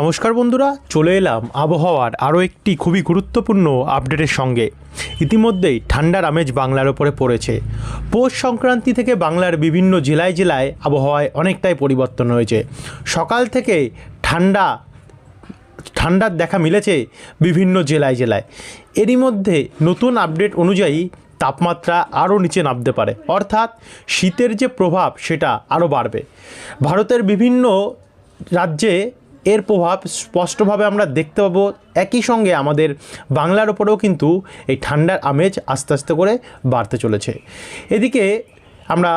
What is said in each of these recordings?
নমস্কার বন্ধুরা, চলে এলাম আবহাওয়ার আরও একটি খুবই গুরুত্বপূর্ণ আপডেটের সঙ্গে। ইতিমধ্যেই ঠান্ডার আমেজ বাংলার ওপরে পড়েছে। পৌষ সংক্রান্তি থেকে বাংলার বিভিন্ন জেলায় জেলায় আবহাওয়ায় অনেকটাই পরিবর্তন হয়েছে। সকাল থেকে ঠান্ডা, ঠান্ডার দেখা মিলেছে বিভিন্ন জেলায় জেলায়। এরই মধ্যে নতুন আপডেট অনুযায়ী তাপমাত্রা আরও নিচে নামতে পারে। অর্থাৎ শীতের যে প্রভাব সেটা আরও বাড়বে। ভারতের বিভিন্ন রাজ্যে এর প্রভাব স্পষ্টভাবে আমরা দেখতে পাবো একই সঙ্গে আমাদের বাংলার ওপরেও কিন্তু এই ঠান্ডার আমেজ আস্তে আস্তে করে বাড়তে চলেছে। এদিকে আমরা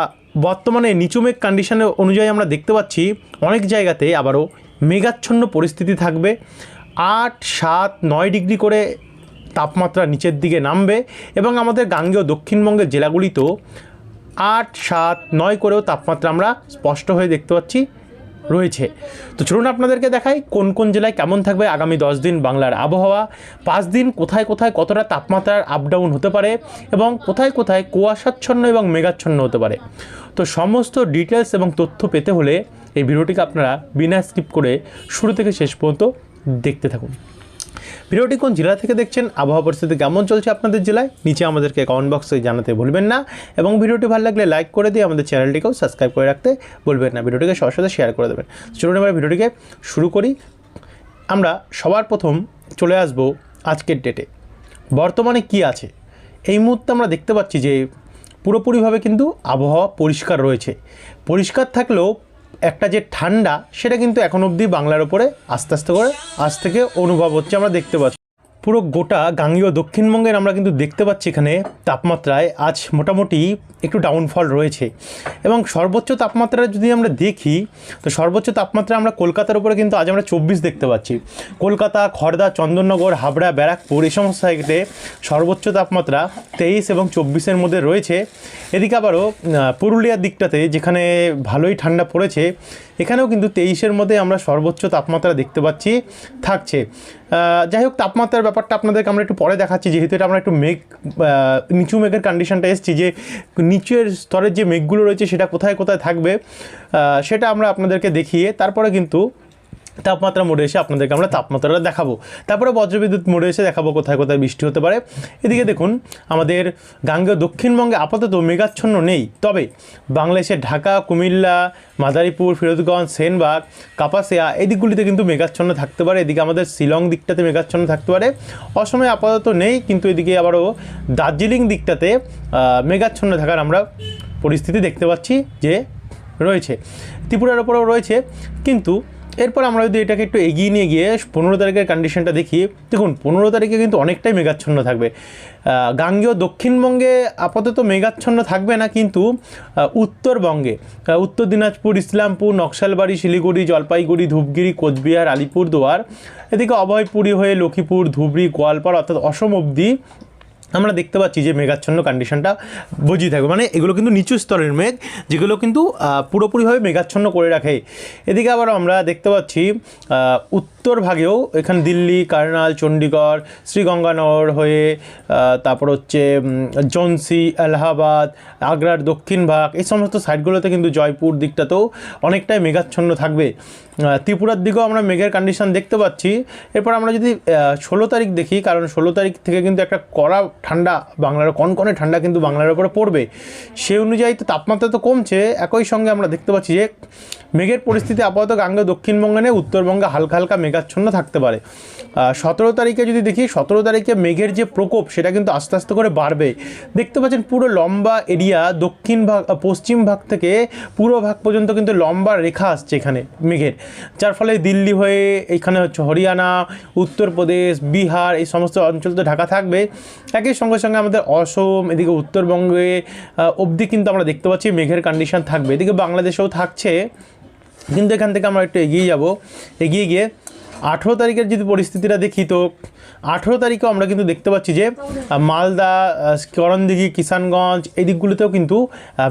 বর্তমানে নিচুমেঘ কন্ডিশনের অনুযায়ী আমরা দেখতে পাচ্ছি অনেক জায়গাতে আবারও মেঘাচ্ছন্ন পরিস্থিতি থাকবে। আট, সাত, নয় ডিগ্রি করে তাপমাত্রা নিচের দিকে নামবে এবং আমাদের গাঙ্গেয় দক্ষিণবঙ্গের জেলাগুলিতেও আট, সাত, নয় করেও তাপমাত্রা আমরা স্পষ্ট হয়ে দেখতে পাচ্ছি। রয়েছে। তো চলুন আপনাদেরকে দেখাই কোন কোন জেলায় কেমন থাকবে আগামী দশ দিন বাংলার আবহাওয়া। পাঁচ দিন কোথায় কোথায় কতটা তাপমাত্রার আপ ডাউন হতে পারে এবং কোথায় কোথায় কুয়াশাচ্ছন্ন এবং মেঘাচ্ছন্ন হতে পারে। তো সমস্ত ডিটেলস এবং তথ্য পেতে হলে এই ভিডিওটিকে আপনারা বিনা স্কিপ করে শুরু থেকে শেষ পর্যন্ত দেখতে থাকুন। ভিডিওটি কোন জেলা থেকে দেখছেন আবহাওয়া পরিস্থিতি কেমন চলছে আপনাদের জেলায়? নিচে আমাদেরকে কমেন্ট বক্সে জানাতে ভুলবেন না। এবং ভিডিওটি ভালো লাগলে লাইক করে দিয়ে আমাদের চ্যানেলটিকেও সাবস্ক্রাইব করে রাখতে ভুলবেন না। ভিডিওটিকে সবার সাথে শেয়ার করে দেবেন। চলুন এবার ভিডিওটিকে শুরু করি। আমরা সবার প্রথম চলে আসব আজকের ডেটে বর্তমানে কি আছে? এই মুহূর্তে আমরা দেখতে পাচ্ছি যে পুরোপুরিভাবে কিন্তু আবহাওয়া পরিষ্কার রয়েছে। পরিষ্কার থাকলেও একটা যে ঠান্ডা, সেটা কিন্তু এখন অবধি বাংলার ওপরে আস্তে আস্তে করে আজ থেকে অনুভব হচ্ছে, আমরা দেখতে পাচ্ছি। পুরো গোটা গাঙ্গীয় দক্ষিণবঙ্গের আমরা কিন্তু দেখতে পাচ্ছি এখানে তাপমাত্রায়। আজ মোটামুটি একটু ডাউনফল রয়েছে। এবং সর্বোচ্চ তাপমাত্রা যদি আমরা দেখি, তো সর্বোচ্চ তাপমাত্রা আমরা কলকাতার উপরে কিন্তু আজ আমরা চব্বিশ দেখতে পাচ্ছি। কলকাতা খড়দা চন্দননগর, হাবড়া, ব্যারাকপুর, এই সমস্ত সাইডে সর্বোচ্চ তাপমাত্রা তেইশ এবং চব্বিশের মধ্যে রয়েছে। এদিকে আবারও পুরুলিয়ার দিকটাতে যেখানে ভালোই ঠান্ডা পড়েছে, এখানেও কিন্তু তেইশের মধ্যে আমরা সর্বোচ্চ তাপমাত্রা দেখতে পাচ্ছি, থাকছে। যাই হোক, তাপমাত্রার ব্যাপারটা আপনাদেরকে আমরা একটু পরে দেখাচ্ছি, যেহেতু এটা আমরা একটু মেঘ নিচু মেঘের কন্ডিশনটা এসেছি যে নিচের স্তরের যে মেঘগুলো রয়েছে সেটা কোথায় কোথায় থাকবে সেটা আমরা আপনাদেরকে দেখিয়ে, তারপরে কিন্তু তাপমাত্রা মোড়ে এসে আপনাদেরকে আমরা তাপমাত্রাটা দেখাবো। তারপরে বজ্রবিদ্যুৎ মোড়ে এসে দেখাবো কোথায় কোথায় বৃষ্টি হতে পারে। এদিকে দেখুন, আমাদের গাঙ্গেয় দক্ষিণবঙ্গে আপাতত মেঘাচ্ছন্ন নেই। তবে বাংলাদেশের ঢাকা, কুমিল্লা, মাদারীপুর, ফিরোজগঞ্জ, সেনবাগ, কাপাসিয়া এই দিকগুলিতে কিন্তু মেঘাচ্ছন্ন থাকতে পারে। এদিকে আমাদের শিলং দিকটাতে মেঘাচ্ছন্ন থাকতে পারে। অসময়ে আপাতত নেই, কিন্তু এদিকে আবারও দার্জিলিং দিকটাতে মেঘাচ্ছন্ন থাকার আমরা পরিস্থিতি দেখতে পাচ্ছি যে রয়েছে। ত্রিপুরার ওপরেও রয়েছে, কিন্তু এরপর আমরা যদি এটাকে একটু এগিয়ে নিয়ে গিয়ে পনেরো তারিখের কন্ডিশনটা দেখি, দেখুন, পনেরো তারিখে কিন্তু অনেকটাই মেঘাচ্ছন্ন থাকবে। গাঙ্গেয় দক্ষিণবঙ্গে আপাতত মেঘাচ্ছন্ন থাকবে না, কিন্তু উত্তরবঙ্গে উত্তর দিনাজপুর, ইসলামপুর, নকশালবাড়ি, শিলিগুড়ি, জলপাইগুড়ি, ধূপগিরি, কোচবিহার, আলিপুরদুয়ার, এদিকে অভয়পুরী হয়ে লক্ষ্মীপুর, ধুবড়ি, গোয়ালপাড়, অর্থাৎ অসম অবধি আমরা দেখতে পাচ্ছি যে মেঘাচ্ছন্ন কন্ডিশনটা বুঝিয়ে থাকবে মানে এগুলো কিন্তু নিচু স্তরের মেঘ, যেগুলো কিন্তু পুরোপুরিভাবে মেঘাচ্ছন্ন করে রাখে। এদিকে আবার আমরা দেখতে পাচ্ছি উত্তর ভাগেও এখানে দিল্লি, কার্নাল চণ্ডীগড় শ্রীগঙ্গানগর হয়ে তারপর হচ্ছে ঝান্সি, এলাহাবাদ, আগ্রার দক্ষিণ ভাগ, এই সমস্ত সাইডগুলোতে কিন্তু জয়পুর দিকটাতেও অনেকটাই মেঘাচ্ছন্ন থাকবে। ত্রিপুরার দিকেও আমরা মেঘের কন্ডিশন দেখতে পাচ্ছি। এরপর আমরা যদি ষোলো তারিখ দেখি, কারণ ষোলো তারিখ থেকে কিন্তু একটা কড়া ঠান্ডা, বাংলার কনকনে ঠান্ডা কিন্তু বাংলার উপরে পড়বে। সেই অনুযায়ী তো তাপমাত্রা তো কমছে, একই সঙ্গে আমরা দেখতে পাচ্ছি যে মেঘের পরিস্থিতি আপাতত গাঙ্গে দক্ষিণবঙ্গে নেই, উত্তরবঙ্গে হালকা হালকা মেঘাচ্ছন্ন থাকতে পারে। সতেরো তারিখে যদি দেখি, সতেরো তারিখে মেঘের যে প্রকোপ, সেটা কিন্তু আস্তে আস্তে করে বাড়বে। দেখতে পাচ্ছেন পুরো লম্বা এরিয়া দক্ষিণ ভাগ পশ্চিম ভাগ থেকে পূর্ব ভাগ পর্যন্ত কিন্তু লম্বা রেখা আসছে এখানে মেঘের। যার ফলে দিল্লি হয়ে এখানে হচ্ছে হরিয়ানা, উত্তরপ্রদেশ, বিহার, এই সমস্ত অঞ্চল তো ঢাকা থাকবে। একই সঙ্গে সঙ্গে আমাদের অসম, এদিকে উত্তরবঙ্গে অবধি কিন্তু আমরা দেখতে পাচ্ছি মেঘের কন্ডিশন থাকবে। এদিকে বাংলাদেশেও থাকছে, কিন্তু এখান থেকে আমরা একটু এগিয়ে যাব। এগিয়ে গিয়ে আঠেরো তারিখের যদি পরিস্থিতিটা দেখি তো, আঠেরো তারিখেও আমরা কিন্তু দেখতে পাচ্ছি যে, মালদা করণদিঘি, কিষানগঞ্জ এই দিকগুলোতেও কিন্তু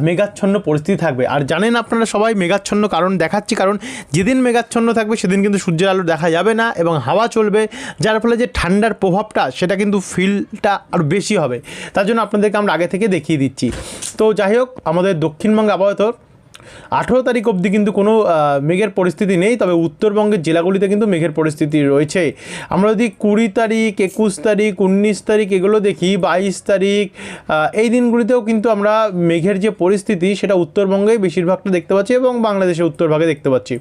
মেঘাচ্ছন্ন পরিস্থিতি থাকবে। আর জানেন আপনারা সবাই মেঘাচ্ছন্ন কারণ দেখাচ্ছি, কারণ যেদিন মেঘাচ্ছন্ন থাকবে সেদিন কিন্তু সূর্যের আলো দেখা যাবে না এবং হাওয়া চলবে, যার ফলে যে ঠান্ডার প্রভাবটা সেটা কিন্তু ফিলটা আরও বেশি হবে। তার জন্য আপনাদেরকে আমরা আগে থেকে দেখিয়ে দিচ্ছি। তো যাই হোক, আমাদের দক্ষিণবঙ্গে আপাতত আঠেরো তারিখ অবধি কিন্তু কোনো মেঘের পরিস্থিতি নেই, তবে উত্তরবঙ্গের জেলাগুলিতে কিন্তু মেঘের পরিস্থিতি রয়েছে। আমরা যদি কুড়ি তারিখ, একুশ তারিখ, উনিশ তারিখ এগুলো দেখি, বাইশ তারিখ এই দিনগুলিতেও কিন্তু আমরা মেঘের যে পরিস্থিতি, সেটা উত্তরবঙ্গেই বেশিরভাগটা দেখতে পাচ্ছি এবং বাংলাদেশের উত্তরভাগে দেখতে পাচ্ছি।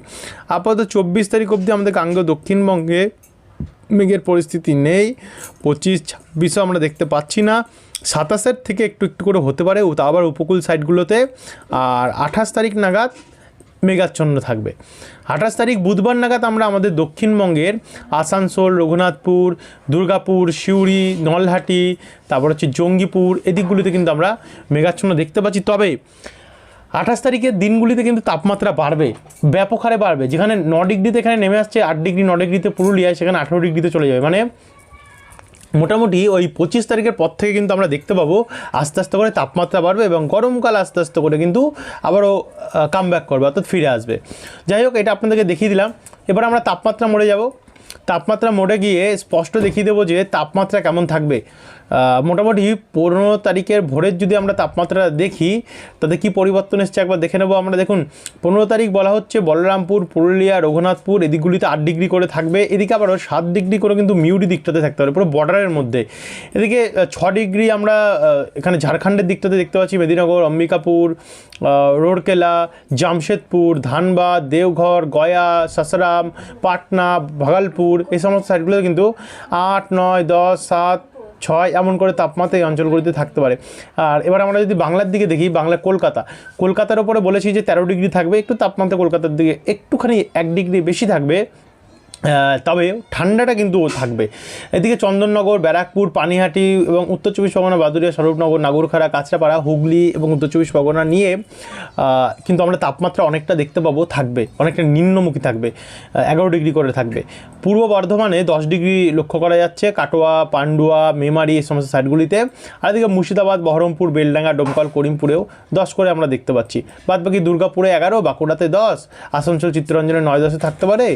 আপাতত চব্বিশ তারিখ অবধি আমাদের গাঙ্গেয় দক্ষিণবঙ্গে মেঘের পরিস্থিতি নেই, পঁচিশ, ছাব্বিশও আমরা দেখতে পাচ্ছি না। সাতাশের থেকে একটু একটু করে হতে পারে তা আবার উপকূল সাইডগুলোতে আর আঠাশ তারিখ নাগাদ মেঘাচ্ছন্ন থাকবে। আঠাশ তারিখ বুধবার নাগাদ আমরা আমাদের দক্ষিণবঙ্গের আসানসোল, রঘুনাথপুর, দুর্গাপুর, সিউড়ি, নলহাটি, তারপর হচ্ছে জঙ্গিপুর এদিকগুলিতে কিন্তু আমরা মেঘাচ্ছন্ন দেখতে পাচ্ছি। তবে আঠাশ তারিখের দিনগুলিতে কিন্তু তাপমাত্রা বাড়বে, ব্যাপক হারে বাড়বে। যেখানে ন ডিগ্রিতে এখানে নেমে আসছে, আট ডিগ্রি, ন ডিগ্রিতে পুরুলিয়ায়, সেখানে আঠেরো ডিগ্রিতে চলে যাবে। মানে মোটামুটি ওই পঁচিশ তারিখের পর থেকে কিন্তু আমরা দেখতে পাবো আস্তে আস্তে করে তাপমাত্রা বাড়বে এবং গরমকাল আস্তে আস্তে করে কিন্তু আবারও কাম ব্যাক করবে, অর্থাৎ ফিরে আসবে। যাই হোক, এটা আপনাদেরকে দেখিয়ে দিলাম। এবার আমরা তাপমাত্রা মরে যাব। তাপমাত্রা মোড়ে গিয়ে স্পষ্ট দেখিয়ে দেবো যে তাপমাত্রা কেমন থাকবে। মোটামুটি পনেরো তারিখের ভোরের যদি আমরা তাপমাত্রা দেখি, তাতে কি পরিবর্তন এসছে একবার দেখে নেব? আমরা দেখুন, পনেরো তারিখ বলা হচ্ছে বলরামপুর, পুরুলিয়া, রঘুনাথপুর, এদিকগুলিতে আট ডিগ্রি করে থাকবে। এদিকে আবারও সাত ডিগ্রি করে কিন্তু মিউরি দিকটাতে থাকতে পারে, পুরো বর্ডারের মধ্যে। এদিকে ছ ডিগ্রি আমরা এখানে ঝাড়খণ্ডের দিকটাতে দেখতে পাচ্ছি, মেদিনীনগর, অম্বিকাপুর রোডকেলা জামশেদপুর, ধানবাদ, দেওঘর, গয়া, সাসারাম, পাটনা, ভাগলপুর, এই সমস্ত সাইডগুলোতে কিন্তু আট, নয়, দশ, সাত ছয় এমন করে তাপমাত্রা এই অঞ্চলগুলিতে থাকতে পারে। আর এবার আমরা যদি বাংলার দিকে দেখি, বাংলা কলকাতা। কলকাতার ওপরে বলেছি যে তেরো ডিগ্রি থাকবে, একটু তাপমাত্রা কলকাতার দিকে একটুখানি এক ডিগ্রি বেশি থাকবে। তবে ঠান্ডাটা কিন্তু থাকবে। এদিকে চন্দননগর, ব্যারাকপুর, পানিহাটি এবং উত্তর চব্বিশ পরগনা বাদুরিয়া স্বরূপনগর, নাগরখাড়া, কাঁচরাপাড়া, হুগলি এবং উত্তর চব্বিশ পরগনা নিয়ে কিন্তু আমরা তাপমাত্রা অনেকটা দেখতে পাবো, থাকবে। অনেকটা নিম্নমুখী থাকবে এগারো ডিগ্রি করে থাকবে। পূর্ব বর্ধমানে দশ ডিগ্রি লক্ষ্য করা যাচ্ছে, কাটোয়া, পান্ডুয়া, মেমারি এই সমস্ত সাইডগুলিতে। আর এদিকে মুর্শিদাবাদ, বহরমপুর, বেলডাঙ্গা, ডোমকল, করিমপুরেও দশ করে আমরা দেখতে পাচ্ছি। বাদ বাকি দুর্গাপুরে এগারো, বাঁকুড়াতে দশ, আসানসোল, চিত্তরঞ্জনে নয় দশে থাকতে পারে,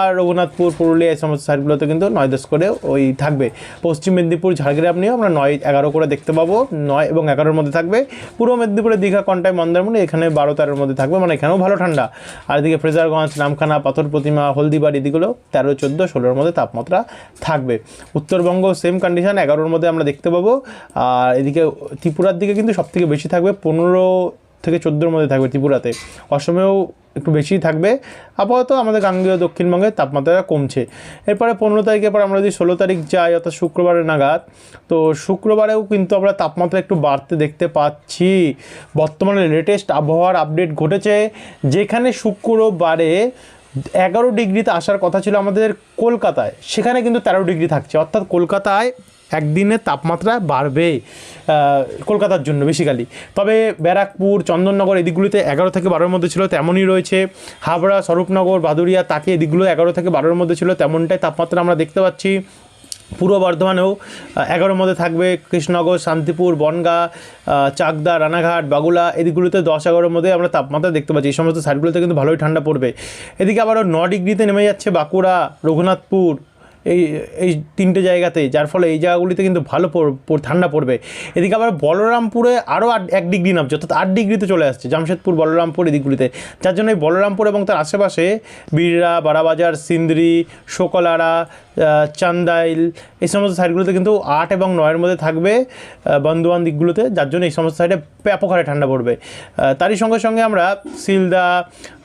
আর রঘুনাথপুর পুরুলিয়া এই সমস্ত সাইডগুলোতে কিন্তু নয় দশ করে ওই থাকবে। পশ্চিম মেদিনীপুর, ঝাড়গ্রাম নিয়েও আমরা নয়, এগারো করে দেখতে পাবো। নয় এবং এগারোর মধ্যে থাকবে। পূর্ব মেদিনীপুরে দীঘা, কন্টাই, মন্দারমণি, এখানে বারো, তেরোর মধ্যে থাকবে। মানে এখানেও ভালো ঠান্ডা। আর এদিকে ফ্রেজারগঞ্জ, নামখানা, পাথর প্রতিমা, হলদিবাড়ি এদিকগুলো তেরো, চোদ্দ, ষোলোর মধ্যে তাপমাত্রা থাকবে। উত্তরবঙ্গ সেম কন্ডিশন এগারোর মধ্যে আমরা দেখতে পাবো। আর এদিকে ত্রিপুরার দিকে কিন্তু সব থেকে বেশি থাকবে, পনেরো থেকে চোদ্দোর মধ্যে থাকবে ত্রিপুরাতে। অসমেও একটু বেশিই থাকবে। আপাতত আমাদের গাঙ্গেয় দক্ষিণবঙ্গে তাপমাত্রা কমছে। এরপরে পনেরো তারিখের পর আমরা যদি ষোলো তারিখ যাই, অর্থাৎ শুক্রবারের নাগাদ, তো শুক্রবারেও কিন্তু আমরা তাপমাত্রা একটু বাড়তে দেখতে পাচ্ছি। বর্তমানে লেটেস্ট আবহাওয়ার আপডেট ঘটেছে, যেখানে শুক্রবারে এগারো ডিগ্রিতে আসার কথা ছিল আমাদের কলকাতায়। সেখানে কিন্তু তেরো ডিগ্রি থাকছে। অর্থাৎ কলকাতায় একদিনে তাপমাত্রা বাড়বে কলকাতার জন্য বেসিক্যালি তবে ব্যারাকপুর, চন্দননগর এদিকগুলিতে এগারো থেকে বারোর মধ্যে ছিল, তেমনই রয়েছে। হাবড়া, স্বরূপনগর বাদুরিয়া তাকে এদিকগুলো এগারো থেকে বারোর মধ্যে ছিল, তেমনটাই তাপমাত্রা আমরা দেখতে পাচ্ছি। পূর্ব বর্ধমানেও এগারোর মধ্যে থাকবে কৃষ্ণনগর, শান্তিপুর, বনগাঁ চাকদা, রানাঘাট, বাগুলা, এদিকগুলোতে দশ এগারোর মধ্যে আমরা তাপমাত্রা দেখতে পাচ্ছি। এই সমস্ত সাইডগুলোতে কিন্তু ভালোই ঠান্ডা পড়বে। এদিকে আবারও ন ডিগ্রিতে নেমে যাচ্ছে বাঁকুড়া, রঘুনাথপুর এই এই তিনটে জায়গাতে যার ফলে এই জায়গাগুলিতে কিন্তু ভালো ঠান্ডা পড়বে। এদিকে আবার বলরামপুরে আরও এক ডিগ্রি নামছে অর্থাৎ আট ডিগ্রিতে চলে আসছে জামশেদপুর বলরামপুর এদিকগুলিতে যার জন্য এই বলরামপুর এবং তার আশেপাশে বিড়রা বারাবাজার সিন্দ্রি শোকলারা চান্দাইল এই সমস্ত সাইডগুলোতে কিন্তু আট এবং নয়ের মধ্যে থাকবে আহ, বন্ধুয়ান দিকগুলোতে যার জন্য এই সমস্ত সাইডে ব্যাপক হারে ঠান্ডা পড়বে। তারই সঙ্গে সঙ্গে আমরা সিলদা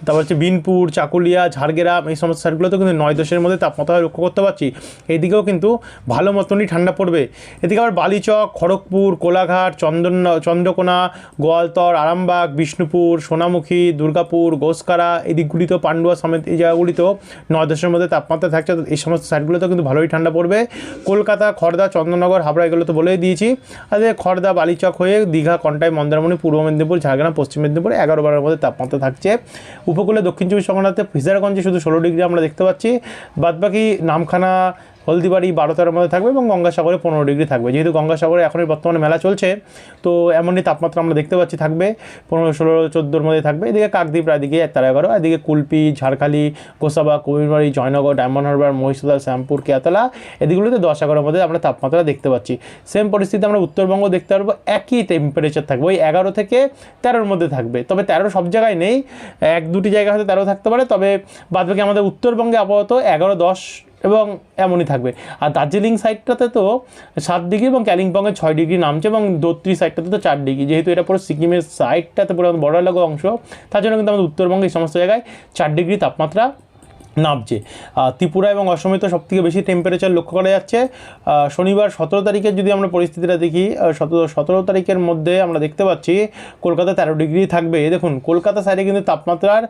তারপর হচ্ছে বিনপুর চাকুলিয়া ঝাড়গ্রাম এই সমস্ত সাইডগুলোতে কিন্তু নয় দশের মধ্যে তাপমাত্রা লক্ষ্য করতে পারছি। এইদিকেও কিন্তু ভালো মতনই ঠান্ডা পড়বে। এদিকে আবার বালিচক, খড়গপুর, কোলাঘাট, চন্দন চন্দ্রকোনা, গোয়ালতর, আরামবাগ, বিষ্ণুপুর, সোনামুখী, দুর্গাপুর, গোসকারা এই দিকগুলিতেও পান্ডুয়া সমেত এই জায়গাগুলিতেও নয় দশের মধ্যে তাপমাত্রা থাকছে। এই সমস্ত সাইডগুলোতেও কিন্তু ভালোই ঠান্ডা পড়বে। কলকাতা খড়দা চন্দননগর, হাবড়া এগুলো তো বলেই দিয়েছি। আর খড়দা বালিচক হয়ে দীঘা, কন্টাই, মন্দারমণি, পূর্ব মেদিনীপুর, ঝাড়গ্রাম, পশ্চিম মেদিনীপুর এগারো বারোর মধ্যে তাপমাত্রা থাকছে। উপকূলে দক্ষিণ চব্বিশ পরগনাতে ফিজারগঞ্জে শুধু ষোলো ডিগ্রি আমরা দেখতে পাচ্ছি। বাদবাকি নামখানা হলদিবাড়ি বারো তেরোর মধ্যে থাকবে এবং গঙ্গাসাগরে পনেরো ডিগ্রি থাকবে। যেহেতু গঙ্গাসাগরে এখনই বর্তমানে মেলা চলছে, তো এমনই তাপমাত্রা আমরা দেখতে পাচ্ছি থাকবে। পনেরো, ষোলো, চোদ্দোর মধ্যে থাকবে। এদিকে কাকদ্বীপ এদিকে তেরো এগারো। এদিকে কুলপি, ঝাড়খালি, গোসাবা কবিরবাড়ি জয়নগর, ডায়মন্ড হারবার মহিষাদল শ্যামপুর, কেয়াতলা, এদিকগুলোতে দশ এগারোর মধ্যে আমরা তাপমাত্রা দেখতে পাচ্ছি। সেম পরিস্থিতি আমরা উত্তরবঙ্গ দেখতে পারব, একই টেম্পারেচার থাকবে। ওই এগারো থেকে তেরোর মধ্যে থাকবে। তবে তেরো সব জায়গায় নেই। এক দুটি জায়গায় হয়তো তেরো থাকতে পারে। তবে বাদবাকি আমাদের উত্তরবঙ্গে আপাতত এগারো, দশ এবং এমনই থাকবে। আর দার্জিলিং সাইডটাতে তো সাত ডিগ্রি এবং কালিম্পংয়ে ছয় ডিগ্রি নামছে এবং দত্রি সাইডটাতে তো চার ডিগ্রি। যেহেতু এটা পুরো সিকিমের সাইডটাতে পুরো বড় লাগো অংশ, তার জন্য কিন্তু আমাদের উত্তরবঙ্গে এই সমস্ত জায়গায় চার ডিগ্রি তাপমাত্রা নামছে। ত্রিপুরা এবং অসমে তো সব থেকে বেশি টেম্পারেচার লক্ষ্য করা যাচ্ছে। শনিবার সতেরো তারিখের যদি আমরা পরিস্থিতিটা দেখি সতেরো সতেরো তারিখের মধ্যে আমরা দেখতে পাচ্ছি কলকাতা তেরো ডিগ্রি থাকবে। দেখুন কলকাতা সাইডে কিন্তু তাপমাত্রার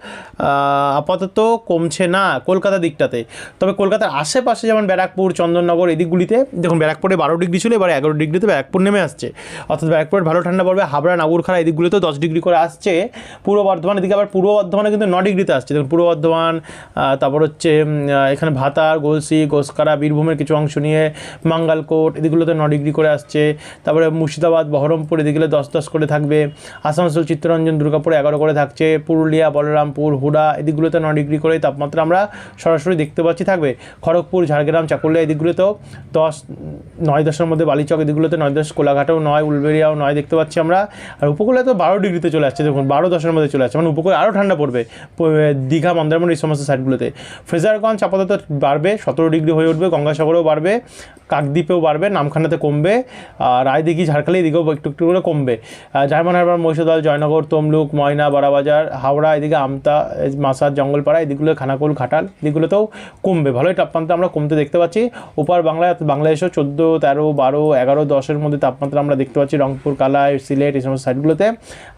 আপাতত কমছে না কলকাতা দিকটাতে। তবে কলকাতার আশেপাশে যেমন ব্যারাকপুর চন্দননগর এদিকগুলিতে দেখুন ব্যারাকপুরে বারো ডিগ্রি ছিল এবার এগারো ডিগ্রিতে ব্যারাকপুর নেমে আসছে। অর্থাৎ ব্যারাকপুরে ভালো ঠান্ডা পড়বে হাবড়া নাগরখানা এদিকগুলোতেও দশ ডিগ্রি করে আসছে। পূর্ব বর্ধমান এদিকে আবার পূর্ব বর্ধমানে কিন্তু ন ডিগ্রিতে আসছে। দেখুন পূর্ব বর্ধমান আহ, তারপর হচ্ছে এখানে ভাতার, গোলসি, গোসকারা, বীরভূমের কিছু অংশ নিয়ে মাঙ্গালকোট, এদিকগুলোতে ন ডিগ্রি করে আসছে। তারপরে মুর্শিদাবাদ, বহরমপুর, এদিকগুলো দশ দশ করে থাকবে। আসানসোল, চিত্তরঞ্জন, দুর্গাপুরে এগারো করে থাকছে। পুরুলিয়া, বলরামপুর, হুডা, এদিকগুলোতে ন ডিগ্রি করে তাপমাত্রা আমরা সরাসরি দেখতে পাচ্ছি থাকবে। খড়গপুর, ঝাড়গ্রাম, চাকুলিয়া এদিকগুলোতেও দশ, নয় দশের মধ্যে বালিচক এদিকগুলোতে নয় দশ, কোলাঘাটেও নয় উলবেরিয়াও নয় দেখতে পাচ্ছি আমরা। আর উপকূলে তো বারো ডিগ্রিতে চলে আসছে, দেখুন, বারো দশের মধ্যে চলে আসছে। মানে উপকূলে আরও ঠান্ডা পড়বে দীঘা, মন্দারমণি এই সমস্ত সাইডগুলোতে ফ্রেজারগঞ্জ আপাতত বাড়বে, সতেরো ডিগ্রি হয়ে উঠবে, গঙ্গাসাগরেও বাড়বে, কাকদ্বীপেও বাড়বে, নামখানাতে কমবে, আর রায়দিঘি, ঝাড়খালি এদিকেও একটু একটু করে কমবে। জার্মান হারবার, মহিষাদল, জয়নগর, তমলুক, ময়না, বারাবাজার, হাওড়া, এদিকে আমতা মাসার জঙ্গলপাড়া, এদিকগুলো খানাকুল, ঘাটাল, এদিকগুলোতেও কমবে। ভালোই তাপমাত্রা আমরা কমতে দেখতে পাচ্ছি। ওপার বাংলায়, বাংলাদেশেও চোদ্দ, তেরো, বারো, এগারো, দশের মধ্যে তাপমাত্রা আমরা দেখতে পাচ্ছি রংপুর, কালাই, সিলেট, এই সমস্ত সাইডগুলোতে।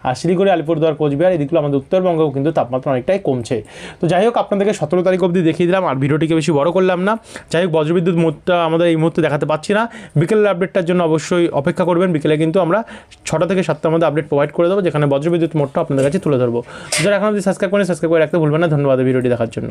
আর শিলিগুড়ি, আলিপুরদুয়ার, কোচবিহার, এদিকগুলো আমাদের উত্তরবঙ্গেও কিন্তু তাপমাত্রা অনেকটাই কমছে। তো যাই হোক, আপনাদেরকে সতেরো অবধি দেখিয়ে দিলাম, আর ভিডিওটিকে বেশি বড় করলাম না। যাই হোক, বজ্রবিদ্যুৎ মোডটা আমাদের এই মুহূর্তে দেখাতে পাচ্ছি না। বিকেলের আপডেটটার জন্য অবশ্যই অপেক্ষা করবেন। বিকেলে কিন্তু আমরা ছটা থেকে সাতটার মধ্যে আপডেট প্রোভাইড করে দেবো, যেখানে বজ্রবিদ্যুৎ মোটটা আপনাদের কাছে তুলে ধরবো। যারা এখন অবধি সাবস্ক্রাইব করে সাবস্ক্রাইব করে রাখতে ভুলবেন না। ধন্যবাদ ভিডিওটি দেখার জন্য।